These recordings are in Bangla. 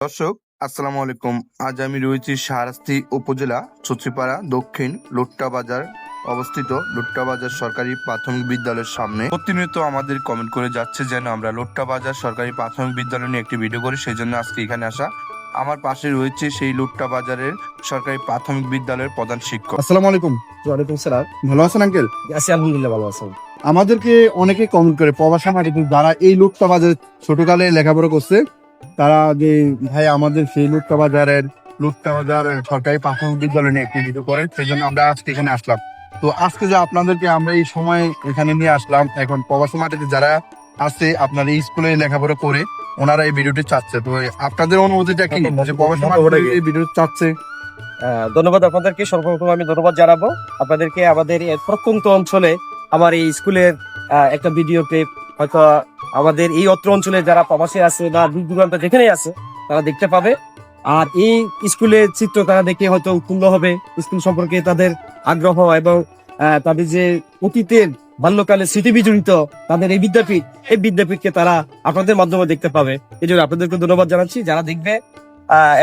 দর্শক আসসালামু আলাইকুম। আজ আমি রয়েছি শাহরাস্তি উপজেলা ছুচিপাড়া দক্ষিণ লুট্টা বাজার অবস্থিত লুট্টা বাজার সরকারি প্রাথমিক বিদ্যালয়ের সামনে। প্রতিনিয়ত আমাদের কমেন্ট করে যাচ্ছে যেন আমরা লুট্টা বাজার সরকারি প্রাথমিক বিদ্যালয় নিয়ে একটি ভিডিও করি সেই জন্য আজকে এখানে আসা। আমার পাশে রয়েছে সেই লুট্টা বাজারের সরকারি প্রাথমিক বিদ্যালয়ের প্রধান শিক্ষক। আসসালামু আলাইকুম। ওয়ালাইকুম সালাম। ভালো আছেন আঙ্কেল আছি আলহামদুলিল্লাহ ভালো আছেন আমাদেরকে অনেকে কমেন্ট করে প্রবাসা যারা এই লোকটা বাজারে ছোটকালে লেখাপড়া করছে তারা যে ভাই আমাদের সেই লোকটা বাজারের লোকটা বাজার সরকারি প্রাথমিক বিদ্যালয় নিয়ে একটি ভিডিও করেন সেই জন্য আমরা আজকে এখানে আসলাম। তো আজকে যে আপনাদেরকে আমরা এই সময় এখানে নিয়ে আসলাম এখন প্রবাসী মাটিতে যারা আছে আপনার এই স্কুলে লেখাপড়া করে ওনারা এই ভিডিওটি চাচ্ছে। তো আপনাদের অনুমতিটা কি? যে প্রবাসী মাটিতে এই ভিডিও চাচ্ছে। ধন্যবাদ আপনাদেরকে। সর্বপ্রথম আমি ধন্যবাদ জানাব আপনাদেরকে। আমাদের প্রত্যন্ত অঞ্চলে আমার এই স্কুলের একটা ভিডিও ক্লিপ হয়তো আমাদের এই অত্র অঞ্চলে যারা প্রবাসী আছে বা দূর দূরান্ত যেখানে আছে, তারা দেখতে পাবে। আর এই স্কুলের চিত্র তারা দেখে হয়তো উৎফুল্ল হবে। স্কুল সম্পর্কে তাদের আগ্রহ এবং তাদের যে অতীতের বাল্যকালে স্মৃতি বিজড়িত তাদের এই বিদ্যাপীঠ, এই বিদ্যাপীঠকে তারা আপনাদের মাধ্যমে দেখতে পাবে। এই জন্য আপনাদেরকে ধন্যবাদ জানাচ্ছি যারা দেখবে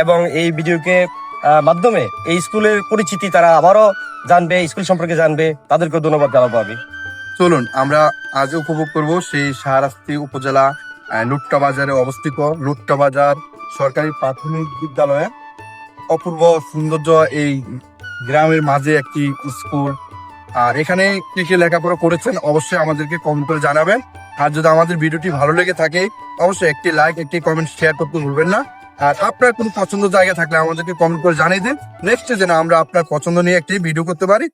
এবং এই ভিডিওকে মাধ্যমে এই স্কুলের পরিচিতি তারা আবারও জানবে, স্কুল সম্পর্কে জানবে তাদেরকে ধন্যবাদ জানাব আমি। চলুন, আমরা আজ উপভোগ করব সেই শাহরাস্তি উপজেলা লুট্টা বাজারে অবস্থিত। লুট্টা বাজার সরকারি প্রাথমিক বিদ্যালয়ে অপূর্ব সৌন্দর্য এই গ্রামের মাঝে একটি স্কুল। আর এখানে কে কে লেখাপড়া করেছেন অবশ্যই আমাদেরকে কমেন্ট করে জানাবেন। আর যদি আমাদের ভিডিওটি ভালো লেগে থাকে, অবশ্যই একটি লাইক একটি কমেন্ট শেয়ার করতে ভুলবেন না। আর আপনার কোনো পছন্দ জায়গা থাকলে আমাদেরকে কমেন্ট করে জানিয়ে দিন। নেক্সট যেন আমরা আপনার পছন্দ নিয়ে একটি ভিডিও করতে পারি।